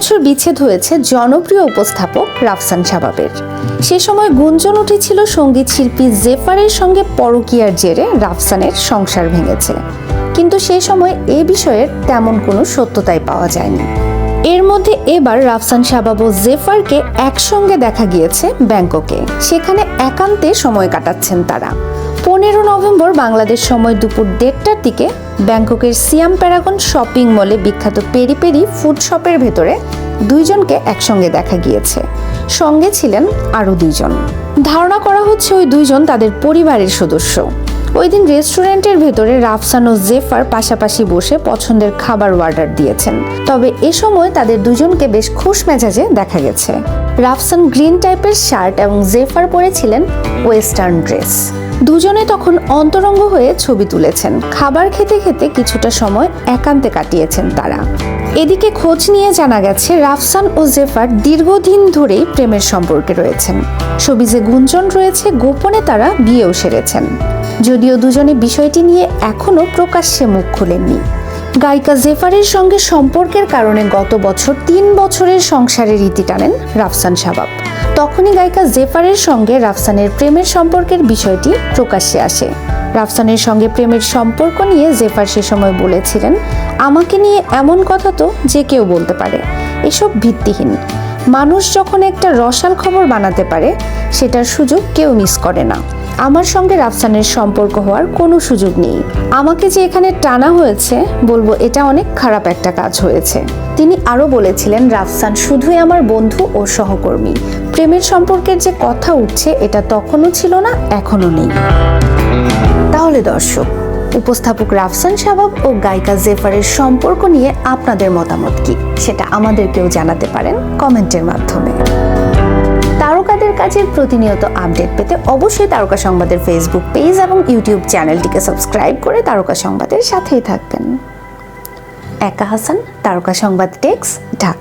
বছর বিচ্ছেদ হয়েছে জনপ্রিয় উপস্থাপক রাফসান শাবাবের। সে সময় গুঞ্জন উঠেছিল সংগীত শিল্পী জেফারের সঙ্গে পরকীয়ার জেরে রাফসানের সংসার ভেঙেছে। কিন্তু সে সময় এ বিষয়ের তেমন কোনো সত্যতাই পাওয়া যায়নি। এর মধ্যে এবার রাফসান শাবাব ও জেফারকে একসঙ্গে দেখা গিয়েছে ব্যাংককে। সেখানে একান্তে সময় কাটাচ্ছেন তারা। পনেরো নভেম্বর বাংলাদেশ সময় দুপুর দেড়টার দিকে ব্যাংককের সিয়াম প্যারাগন শপিং মলে বিখ্যাত পেরি পেরি ফুড শপের ভেতরে দুইজনকে একসঙ্গে দেখা গিয়েছে। সঙ্গে ছিলেন আরও দুইজন। ধারণা করা হচ্ছে ওই দুইজন তাদের পরিবারের সদস্য। ওই দিন রেস্টুরেন্টের ভেতরে রাফসান ও জেফার পাশাপাশি বসে পছন্দের খাবার অর্ডার দিয়েছেন। তবে এ সময় তাদের দুজনকে বেশ খুশ মেজাজে দেখা গেছে। রাফসান গ্রিন টাইপের শার্ট এবং জেফার পরেছিলেন ওয়েস্টার্ন ড্রেস। দুজনে তখন অন্তরঙ্গ হয়ে ছবি তুলেছেন। খাবার খেতে খেতে কিছুটা সময় একান্তে কাটিয়েছেন তারা। এদিকে খোঁজ নিয়ে জানা গেছে, রাফসান ও জেফার দীর্ঘদিন ধরেই প্রেমের সম্পর্কে রয়েছেন। সবিজে গুঞ্জন রয়েছে, গোপনে তারা বিয়েও সেরেছেন। যদিও দুজনে বিষয়টি নিয়ে এখনও প্রকাশ্যে মুখ খুলেননি। গায়িকা জেফারের সঙ্গে সম্পর্কের কারণে গত বছর তিন বছরের সংসারের ইতি টানেন রাফসান শাবাব। তখনই গায়িকা জেফারের সঙ্গে রাফসানের প্রেমের সম্পর্কের বিষয়টি প্রকাশ্যে আসে। রাফসানের সঙ্গে প্রেমের সম্পর্ক নিয়ে জেফার সে সময় বলেছিলেন, আমাকে নিয়ে এমন কথা তো যে কেউ বলতে পারে। এসব ভিত্তিহীন। মানুষ যখন একটা রসাল খবর বানাতে পারে, সেটার সুযোগ কেউ মিস করে না। আমার সঙ্গে রাফসানের সম্পর্ক হওয়ার কোনো সুযোগ নেই। আমাকে যে এখানে টানা হয়েছে, বলব এটা অনেক খারাপ একটা কাজ হয়েছে। তিনি আরও বলেছিলেন, রাফসান শুধুই আমার বন্ধু ও সহকর্মী। প্রেমের সম্পর্কের যে কথা উঠছে, এটা তখনও ছিল না, এখনও নেই। তাহলে দর্শক, উপস্থাপক রাফসান শাবাব ও গায়িকা জেফারের সম্পর্ক নিয়ে আপনাদের মতামত কি? সেটা আমাদেরকেও জানাতে পারেন কমেন্টের মাধ্যমে। তারকাদের কাছে প্রতিনিয়ত আপডেট পেতে অবশ্যই তারকা সংবাদের ফেসবুক পেজ এবং ইউটিউব চ্যানেলটিকে সাবস্ক্রাইব করে তারকা সংবাদের সাথেই থাকবেন। একা হাসান, তারকা সংবাদ টেক্স ঢাকা।